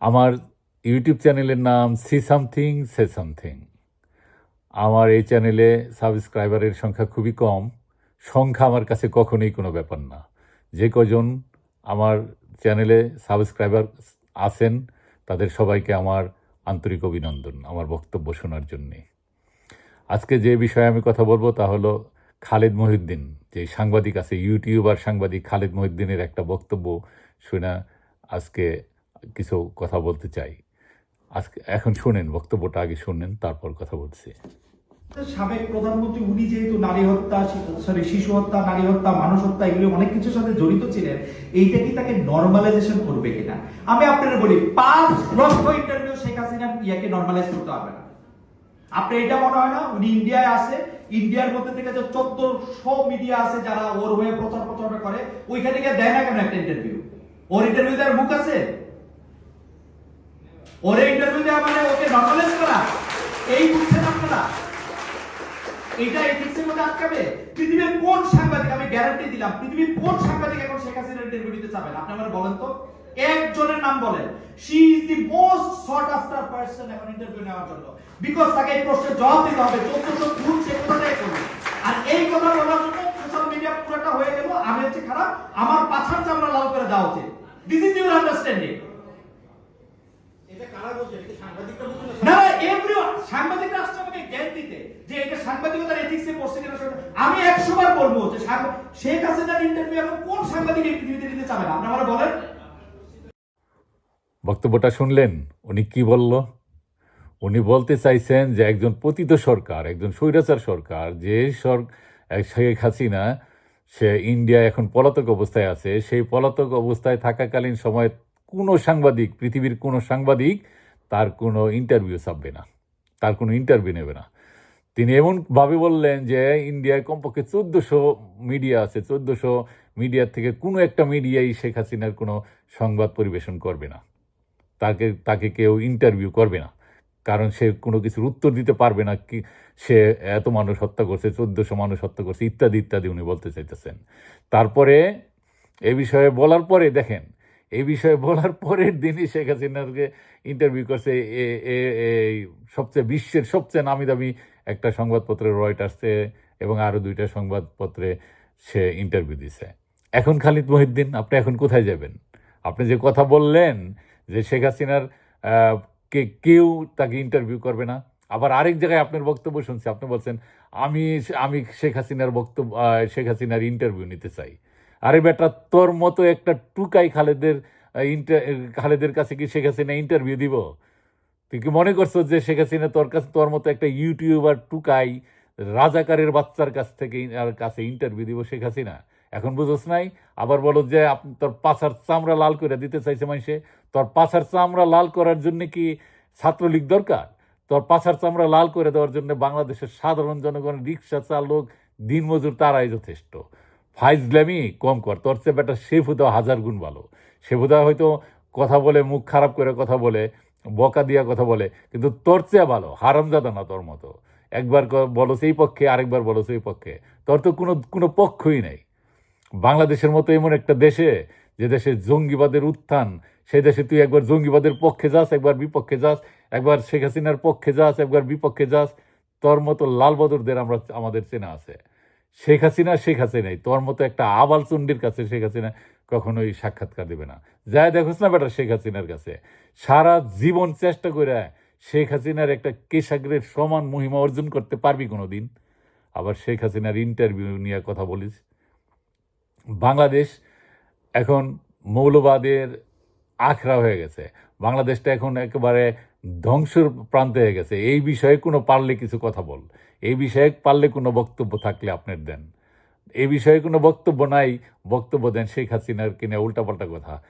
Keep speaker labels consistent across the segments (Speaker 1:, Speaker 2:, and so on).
Speaker 1: আমার ইউটিউব চ্যানেলের নাম সি সামথিং সে সামথিং আমার এই চ্যানেলে সাবস্ক্রাইবারের সংখ্যা খুবই কম। সংখ্যা আমার কাছে কখনোই কোনো ব্যাপার না। যে কজন আমার চ্যানেলে সাবস্ক্রাইবার আছেন, তাদের সবাইকে আমার আন্তরিক অভিনন্দন, আমার বক্তব্য শোনার জন্যে। আজকে যে বিষয়ে আমি কথা বলব তা হলো খালেদ মহিউদ্দিন। যে সাংবাদিক আছে, ইউটিউবার সাংবাদিক খালেদ মহিউদ্দিনের একটা বক্তব্য শুনে আজকে কিছু কথা বলতে চাই। আজকে এখন শুনেন, বক্তব্যটা আগে শুনেন, তারপর কথা বলছি।
Speaker 2: সাবেক প্রধানমন্ত্রী, উনি যেহেতু নারী হত্যা, সরি, শিশু হত্যা, নারী হত্যা, মানুষ হত্যা এগুলো অনেক কিছুর সাথে জড়িত ছিলেন, এইটা কি তাকে নর্মালাইজেশন করবে কিনা? আমি আপনাদের বলি, পাঁচ লক্ষ ইন্টারভিউ শেখ হাসিনা ইয়াকে নর্মালাইজ করতে হবে না। আপনি এটা মনে হয় না? উনি ইন্ডিয়ায় আছে ইন্ডিয়ার মধ্যে থেকে যে চোদ্দশো মিডিয়া আছে যারা ওর হয়ে প্রচার প্রচারণা করে, ওইখানে গিয়ে দেয় না কেন একটা ইন্টারভিউ ওর ইন্টারভিউ দেওয়ার মুখ আছে? ওরে ইন্টারভিউ দেওয়া মানে ওকে নর্মালাইজ করা, এই বুঝছেন আপনারা? এটা এথিক্সের মধ্যে আটকাবে? পৃথিবীর কোন সাংবাদিক, আমি গ্যারান্টি দিলাম, পৃথিবীর কোন সাংবাদিক এখন শেখ হাসিনার আপনি আমার বলেন তো। একজনের নাম বলেন। She is the most sought after এখন ইন্টারভিউ নেওয়ার জন্য। বিকজ তাকে এই প্রশ্নের জবাব দিতে হবে। চোদ্দশো সে করবে। আর এই কথা বলার জন্য সোশ্যাল মিডিয়া পুরোটা হয়ে গেল। আমি হচ্ছে খারাপ, আমার পাছার চামড়া লাল করে দেওয়া উচিত। দিস ইজ ইউর আন্ডারস্ট্যান্ডিং
Speaker 3: এটা কারা বলছে এটা কি সাংবাদিকরা বলছে
Speaker 2: না? এভরিওয়ান সাংবাদিকরা আসছে আমাকে জ্ঞান দিতে যে এটা সাংবাদিকতার এথিক্সে পড়ছে কিনা আমি একশো বার বলব যে শেখ হাসিনার ইন্টারভিউ এখন কোন সাংবাদিক এই পৃথিবীতে নিতে চাবে না? আপনি আমার বলেন।
Speaker 1: বক্তব্যটা শুনলেন উনি কি বলল? উনি বলতে চাইছেন যে একজন পতিত সরকার একজন স্বৈরাচার সরকার যে সর শেখ হাসিনা সে ইন্ডিয়া এখন পলাতক অবস্থায় আছে সেই পলাতক অবস্থায় থাকাকালীন সময়ে কোনো সাংবাদিক, পৃথিবীর কোনো সাংবাদিক তার কোনো ইন্টারভিউ ছাপবে না। তার কোনো ইন্টারভিউ নেবে না। তিনি এমনভাবে বললেন যে, ইন্ডিয়ায় কমপক্ষে চোদ্দোশো মিডিয়া আছে। চোদ্দোশো মিডিয়ার থেকে কোনো একটা মিডিয়াই শেখ হাসিনার কোনো সংবাদ পরিবেশন করবে না। তাকে তাকে কেউ ইন্টারভিউ করবে না। কারণ সে কোনো কিছুর উত্তর দিতে পারবে না কি, সে এত মানুষ হত্যা করছে, চোদ্দশো মানুষ হত্যা করছে, ইত্যাদি ইত্যাদি উনি বলতে চাইতেছেন। তারপরে এ বিষয়ে বলার পরে দেখেন এই বিষয়ে বলার পরের দিনই শেখ হাসিনাকে ইন্টারভিউ করছে। এই সবচেয়ে বিশ্বের সবচেয়ে নামি দামি একটা সংবাদপত্রে রয়টার্সে এবং আরও দুইটা সংবাদপত্রে সে ইন্টারভিউ দিছে। এখন খালিদ মহিউদ্দিন, আপনি এখন কোথায় যাবেন? আপনি যে কথা বললেন যে শেখ হাসিনার কে, কেউ তাকে ইন্টারভিউ করবে না। আবার আরেক জায়গায় আপনার বক্তব্য শুনছি, আপনি বলছেন, আমি আমি শেখ হাসিনার বক্তব্য শেখ হাসিনার ইন্টারভিউ নিতে চাই। আরে বেটা, তোর মতো একটা টুকাই খালেদের ইন্টার খালেদের কাছে কি শেখ হাসিনা ইন্টারভিউ দিব? তুই কি মনে করছ যে শেখ হাসিনা তোর কাছে, তোর মতো একটা ইউটিউবার টুকাই রাজাকারের বাচ্চার কাছ থেকে কাছে ইন্টারভিউ দিব শেখ হাসিনা? এখন বুঝোস নাই? আবার বলো যে তোর পাছার চামড়া লাল করে দিতে চাইছে মানুষে। তোর পাছার চামড়া লাল করার জন্য কি ছাত্রলীগ দরকার? তোর পাছার চামড়া লাল করে দেওয়ার জন্য বাংলাদেশের সাধারণ জনগণ রিক্সা চালক, দিনমজুর তারাই যথেষ্ট। ফাইজলামি কম কর। তোর চেয়ে বেটা শেফুদা হাজার গুণ ভালো। শেফুদা হয়তো কথা বলে, মুখ খারাপ করে কথা বলে, বকা দিয়া কথা বলে, কিন্তু তোর চেয়ে ভালো, হারামজাদা না তোর মতো। একবার বলো সেই পক্ষে, আরেকবার বলো সেই পক্ষে। তোর তো কোনো কোনো পক্ষই নেই। বাংলাদেশের মতো এমন একটা দেশে, যে দেশে জঙ্গিবাদের উত্থান, সেই দেশে তুই একবার জঙ্গিবাদের পক্ষে যাস, একবার বিপক্ষে যাস, একবার শেখ হাসিনার পক্ষে যাস, একবার বিপক্ষে যাস, তোর মতো লাল বদরদের আমরা, আমাদের চেনা আছে। শেখ হাসিনা, শেখ হাসিনাই। তোর মতো একটা আবাল চণ্ডীর কাছে শেখ হাসিনা কখনোই সাক্ষাৎকার দেবে না। যাই দেখোস না বেটা শেখ হাসিনার কাছে। সারা জীবন চেষ্টা করে শেখ হাসিনার একটা কেশাগ্রের সমান মহিমা অর্জন করতে পারবি কোনো দিন আবার শেখ হাসিনার ইন্টারভিউ নিয়ে কথা বলিস। বাংলাদেশ এখন মৌলবাদের আখড়া হয়ে গেছে। বাংলাদেশটা এখন একেবারে ধ্বংসের প্রান্তে হয়ে গেছে। এই বিষয়ে কোনো পারলে কিছু কথা বল। এই বিষয়ে পারলে কোনো বক্তব্য থাকলে আপনার দেন। এই বিষয়ে কোনো বক্তব্য নাই, বক্তব্য দেন শেখ হাসিনার কিনে উল্টাপাল্টা কথা।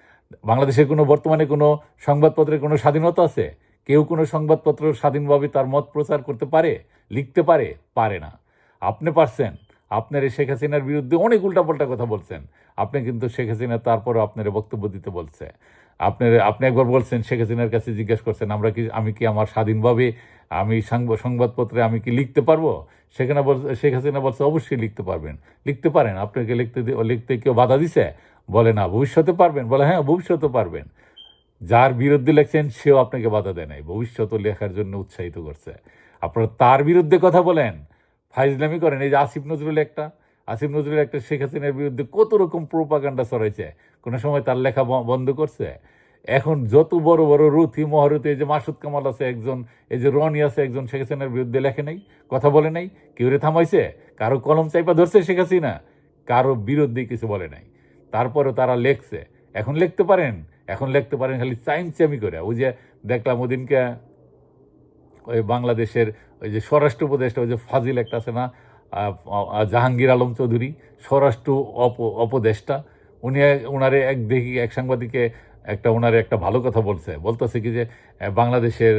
Speaker 1: বাংলাদেশে কোনো, বর্তমানে কোনো সংবাদপত্রের কোনো স্বাধীনতা আছে? কেউ কোনো সংবাদপত্র স্বাধীনভাবে তার মত প্রচার করতে পারে, লিখতে পারে? পারে না। আপনি পারছেন। আপনার এই শেখ হাসিনার বিরুদ্ধে অনেক উল্টাপাল্টা কথা বলছেন। আপনি কিন্তু শেখ হাসিনা তারপরও আপনার বক্তব্য দিতে বলছে। আপনার, আপনি একবার বলছেন, শেখ হাসিনার কাছে জিজ্ঞেস করছেন, আমরা কি, আমি কি আমার স্বাধীনভাবে, আমি সাংব- সংবাদপত্রে আমি কি লিখতে পারব? সেখানে বল, শেখ হাসিনা বলছে, অবশ্যই লিখতে পারবেন। লিখতে পারেন, আপনাকে লিখতে লিখতে কেউ বাধা দিছে? বলে না, ভবিষ্যতে পারবেন। বলে হ্যাঁ ভবিষ্যতে পারবেন। যার বিরুদ্ধে লেখছেন, সেও আপনাকে বাধা দেয় নাই। ভবিষ্যৎ লেখার জন্য উৎসাহিত করছে। আপনারা তার বিরুদ্ধে কথা বলেন। ফাইজলামি করেন। এই যে আসিফ নজরুল একটা আসিফ নজরুল একটা শেখ হাসিনার বিরুদ্ধে কত রকম প্রোপাগান্ডা ছড়াইছে? কোনো সময় তার লেখা বন্ধ করছে? এখন যত বড় বড় রুথি মহারথী এই যে মাসুদ কামাল আছে একজন, এই যে রনি আছে একজন শেখ হাসিনার বিরুদ্ধে লেখে নাই, কথা বলে নাই, কেউ রে থামাইছে? কারও কলম চাইপা ধরছে শেখ হাসিনা? কারও বিরুদ্ধে কিছু বলে নাই। তারপরে তারা লেখছে। এখন লিখতে পারেন, এখন লিখতে পারেন, খালি চাইমচামি করে। ওই যে দেখলাম ওদিনকে ওই বাংলাদেশের ওই যে স্বরাষ্ট্র উপদেষ্টা, ওই যে ফাজিল একটা আছে না জাহাঙ্গীর আলম চৌধুরী, স্বরাষ্ট্র অপ, অপদেষ্টা। উনি ওনারে এক দেখি, এক সাংবাদিকে একটা ওনারে একটা ভালো কথা বলছে। বলতেছে কি যে বাংলাদেশের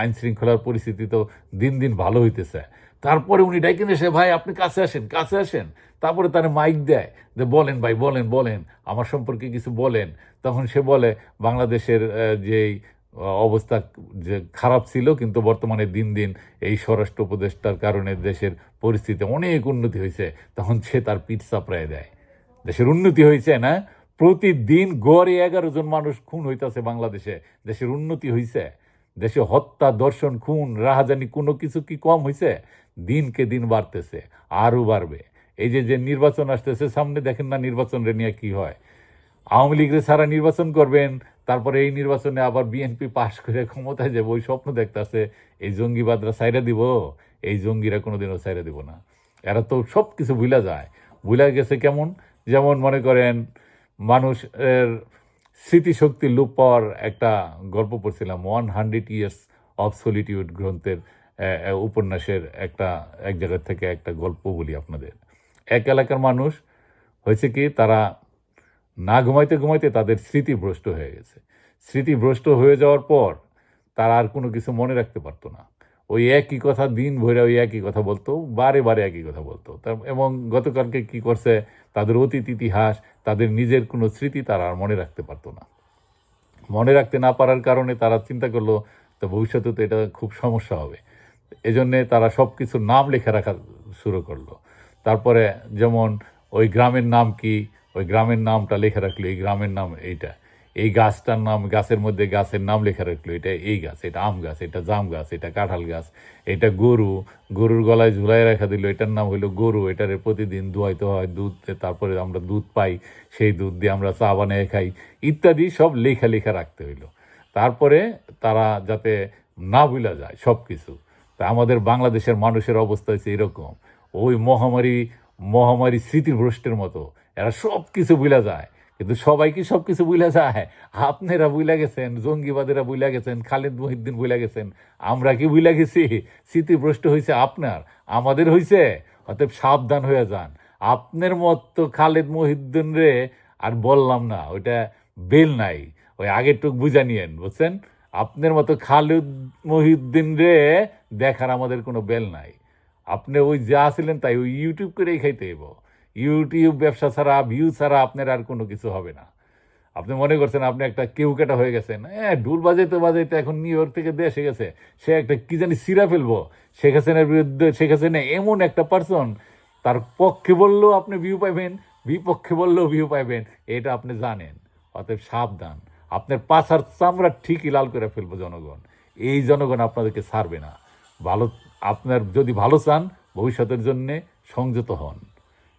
Speaker 1: আইন শৃঙ্খলার পরিস্থিতি তো দিন দিন ভালো হইতেছে। তারপরে উনি ডাইকে এসে, ভাই, আপনি কাছে আসেন কাছে আসেন। তারপরে তার মাইক দেয় যে, বলেন ভাই, বলেন বলেন, আমার সম্পর্কে কিছু বলেন। তখন সে বলে, বাংলাদেশের যেই অবস্থা যে খারাপ ছিল, কিন্তু বর্তমানে দিন দিন এই স্বরাষ্ট্র উপদেষ্টার কারণে দেশের পরিস্থিতি অনেক উন্নতি হয়েছে। তখন সে তার পিঠ চাপড়ায় দেয়। দেশের উন্নতি হয়েছে না? প্রতিদিন গড়ে এগারো জন মানুষ খুন হইতাছে বাংলাদেশে। দেশের উন্নতি হয়েছে দেশে হত্যা, দর্শন, খুন, রাহাজানি কোনো কিছু কি কম হয়েছে দিনকে দিন বাড়তেছে, আরও বাড়বে। এই যে যে নির্বাচন আসতেছে, সামনে দেখেন না নির্বাচন নিয়ে কি হয়। আওয়ামী লীগের সারা নির্বাচন করবেন তারপরে এই নির্বাচনে আবার বিএনপি পাশ করে ক্ষমতায় যাবে, ওই স্বপ্ন দেখতেছে, এই জঙ্গিবাদরা সাইরা দিব, এই জঙ্গিরা কোনোদিনও সাইরা দিব না। এরা তো সব কিছু ভুলা যায়। ভুলা গেছে কেমন? যেমন মনে করেন, মানুষের স্মৃতিশক্তি লোপ পাওয়ার একটা গল্প পড়ছিলাম one hundred years of solitude গ্রন্থের উপন্যাসের একটা, এক জায়গা থেকে একটা গল্প বলি আপনাদের। এক এলাকার মানুষ, হয়েছে কি, তারা না ঘুমাইতে ঘুমাইতে তাদের স্মৃতি ভ্রষ্ট হয়ে গেছে। স্মৃতি ভ্রষ্ট হয়ে যাওয়ার পর তারা আর কোনো কিছু মনে রাখতে পারতো না। ওই একই কথা দিন ভরে ওই একই কথা বলতো, বারে বারে একই কথা বলতো। তার- এবং গতকালকে কি করছে, তাদের অতীত ইতিহাস, তাদের নিজের কোনো স্মৃতি তারা আর মনে রাখতে পারতো না। মনে রাখতে না পারার কারণে তারা চিন্তা করল, তো ভবিষ্যতে তো এটা খুব সমস্যা হবে। এজন্যে তারা সব কিছুর নাম লেখা রাখা শুরু করল। তারপরে যেমন ওই গ্রামের নাম কি ওই গ্রামের নামটা লেখা রাখল, এই গ্রামের নাম এইটা। এই গাছটার নাম, গাছের মধ্যে গাছের নাম লেখা রাখল, এটা এই গাছ, এটা আম গাছ, এটা জাম গাছ, এটা কাঁঠাল গাছ, এটা গরু। গরুর গলায় ঝুলাই রাখা দিল, এটার নাম হলো গরু, এটারে প্রতিদিন দোয়াইতে হয়, দুধ তারপরে আমরা দুধ পাই, সেই দুধ দিয়ে আমরা চা বানিয়ে খাই, ইত্যাদি সব লেখা লেখা রাখতে হইল। তারপরে তারা যাতে না ভুলা যায় সব কিছু তা আমাদের বাংলাদেশের মানুষের অবস্থা হচ্ছে এরকম। ওই মহামারী মহামারী স্মৃতিভ্রষ্টের মতো এরা সব কিছু ভুলা যায়। কিন্তু সবাই কি সব কিছু ভুলা যায়? আপনারা ভুলা গেছেন, জঙ্গিবাদেরা ভুলা গেছেন, খালেদ মহিদ্দিন ভুলা গেছেন। আমরা কি ভুলা গেছি? স্মৃতিভ্রষ্ট হয়েছে আপনার, আমাদের হয়েছে অতএব সাবধান হয়ে যান। আপনার মত তো খালেদ মহিদ্দিন রে, আর বললাম না, ওইটা বেল নাই। ওই আগের টুক বুঝা নিয়েন, বুঝছেন? আপনার মতো খালিদ মহিউদ্দিন রে, দেখার আমাদের কোনো বেল নাই। আপনি ওই যা ছিলেন তাই ওই ইউটিউব করেই খাইতে হইব। ইউটিউব ব্যবসা ছাড়া ভিউ ছাড়া আপনার আর কোনো কিছু হবে না। আপনি মনে করছেন আপনি একটা কেউ কেটা হয়ে গেছেন। হ্যাঁ ডুল বাজাইতে বাজাইতে এখন নিউ ইয়র্ক থেকে দেশে গেছে। সে একটা কি জানি সিরা ফেলব। শেখ হাসিনার বিরুদ্ধে, শেখ হাসিনা এমন একটা পার্সন তার পক্ষে বললেও আপনি ভিউ পাইবেন, বিপক্ষে বললেও ভিউ পাইবেন, এটা আপনি জানেন। অতএব সাবধান। আপনার পাছার চামড়া ঠিকই লাল করে ফেলব জনগণ। এই জনগণ আপনাদেরকে ছাড়বে না। ভালো, আপনার যদি ভালো চান, ভবিষ্যতের জন্যে সংযত হন।